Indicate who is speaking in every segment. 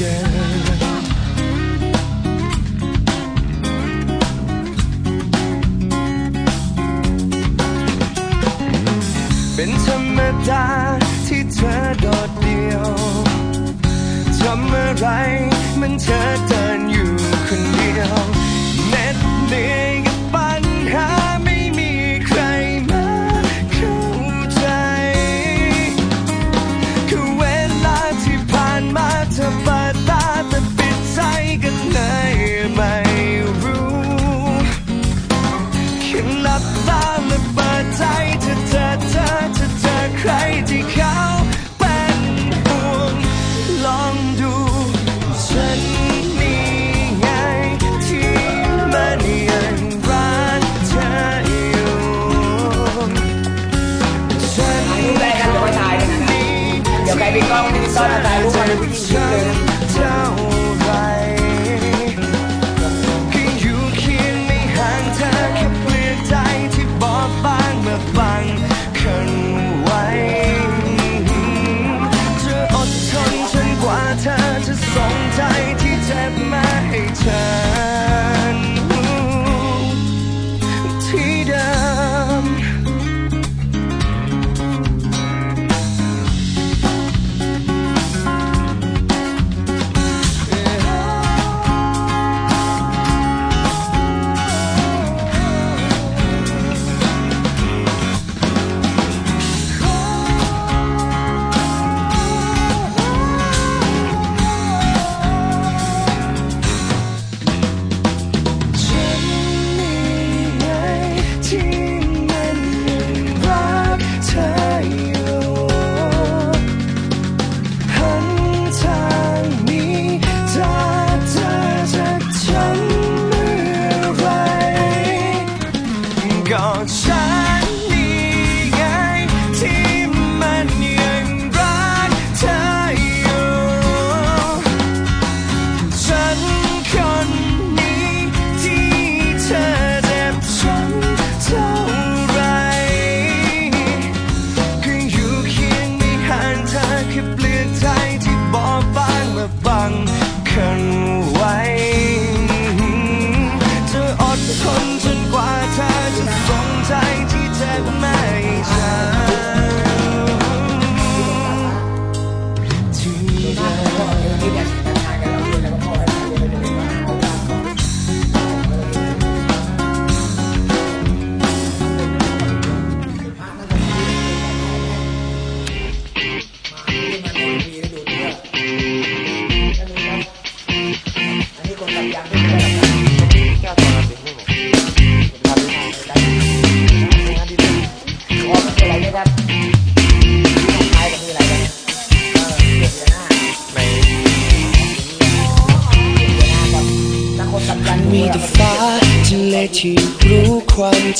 Speaker 1: เดิมเป็นธรรมดาที่เธอโดดเดี่ยว ทำอะไรมันเธอเดินอยู่ เดี๋ยวใครมีกล้องดิ
Speaker 2: จิตอลมาถ่ายรูปมาเป็นผู้หญิงยิ้มเลยนะ
Speaker 1: เท่าไรแค่อยู่เคียงไม่ห่างเธอแค่เปลือกใจที่บอบบางเมื่อฟังคันไว้จะอดทนจนกว่าเธอจะส่งใจที่เจ็บมาให้ฉัน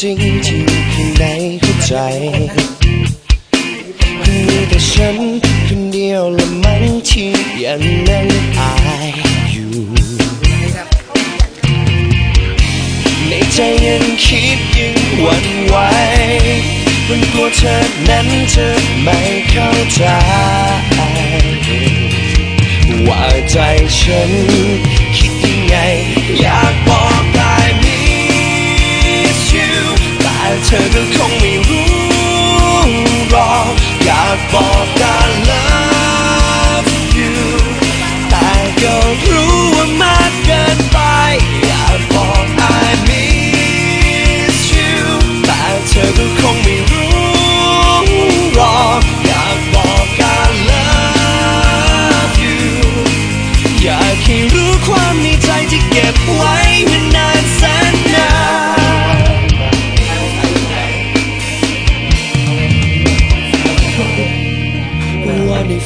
Speaker 1: จริงที่ข้างในหัวใจมีแต่ฉันคนเดียวละมั้งที่ยังนั่งอายอยู่ในใจยังคิดยังหวั่นไหวมันกลัวเธอนั้นจะไม่เข้าใจว่าใจฉันคิดยังไงอยากบอก เธอก็คงไม่รู้หรอกอยากบอก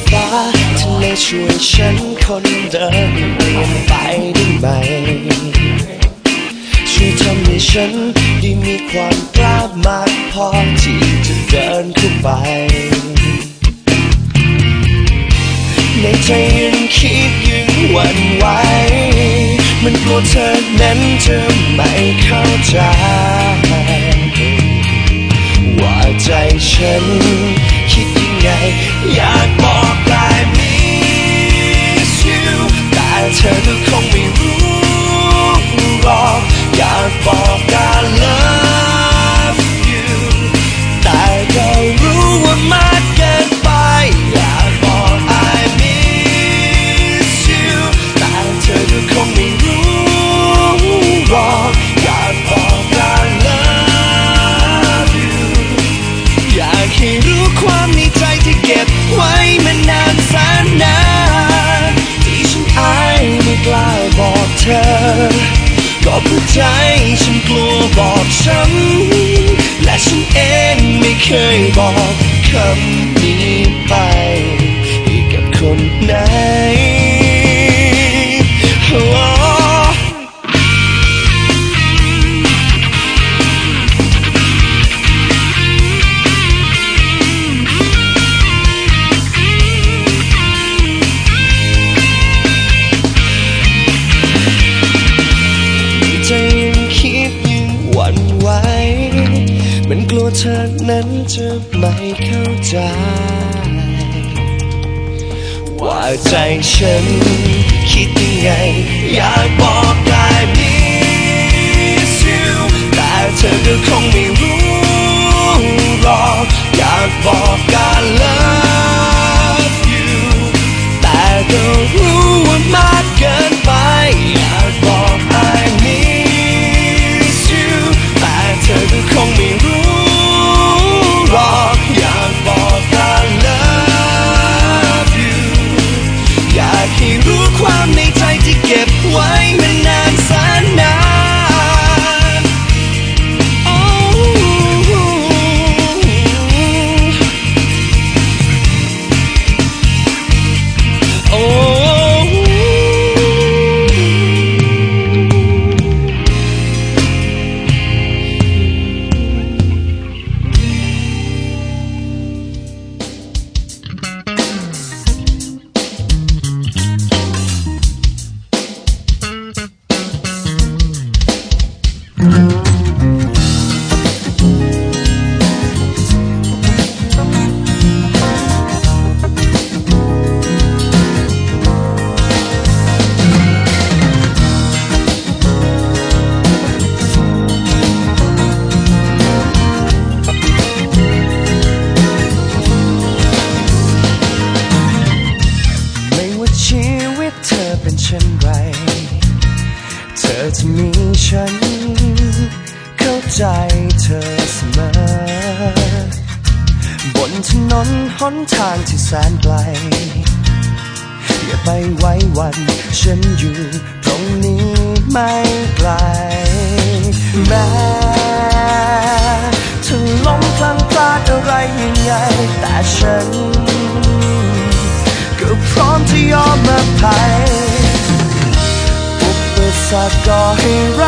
Speaker 1: ฟ้าทะเลช่วยฉันคนเดินเปลี่ยนไปได้ไหม ช่วยทำให้ฉันได้มีความกล้ามากพอที่จะเดินเข้าไป ในใจยังคิดยังหวั่นไหว มันกลัวเธอนั้นจะไม่เข้าใจ ว่าใจฉันคิดยังไงอยากบอก เธอก็คงไม่รู้ เคยบอกคำ เธอนั้นจะไม่เข้าใจ ว่าใจฉันคิดยังไง อยากบอกได้ miss you แต่เธอก็คงไม่รู้หรอกอยากบอก ถนนหนทางที่แสนไกล อย่าไปไว้วัน ฉันอยู่ตรงนี้ไม่ไกล แม้เธอล้มพลังพลาดอะไรยังไงแต่ฉัน ก็พร้อมที่ยอมอภัยอุปสรรคก็ให้ร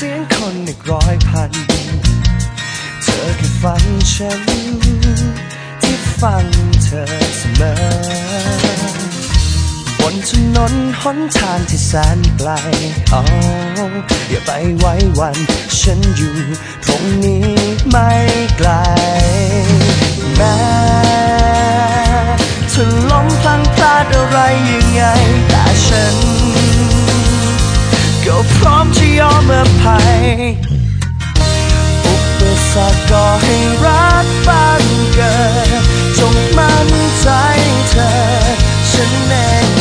Speaker 1: เสียงคนอีกร้อยพัน เธอแค่ฟังฉัน ที่ฟังเธอเสมอบนถนนหนทางที่แสนไกลอ๋ออย่าไปไว้วัน ฉันอยู่ตรงนี้ไม่ไกลแม้เธอล้มพลังพลาดอะไรยัง ก็พร้อมจะยอมอภัยอุปสรรคก็ให้รักบ้านเกิดจงมั่นใจเธอฉันแน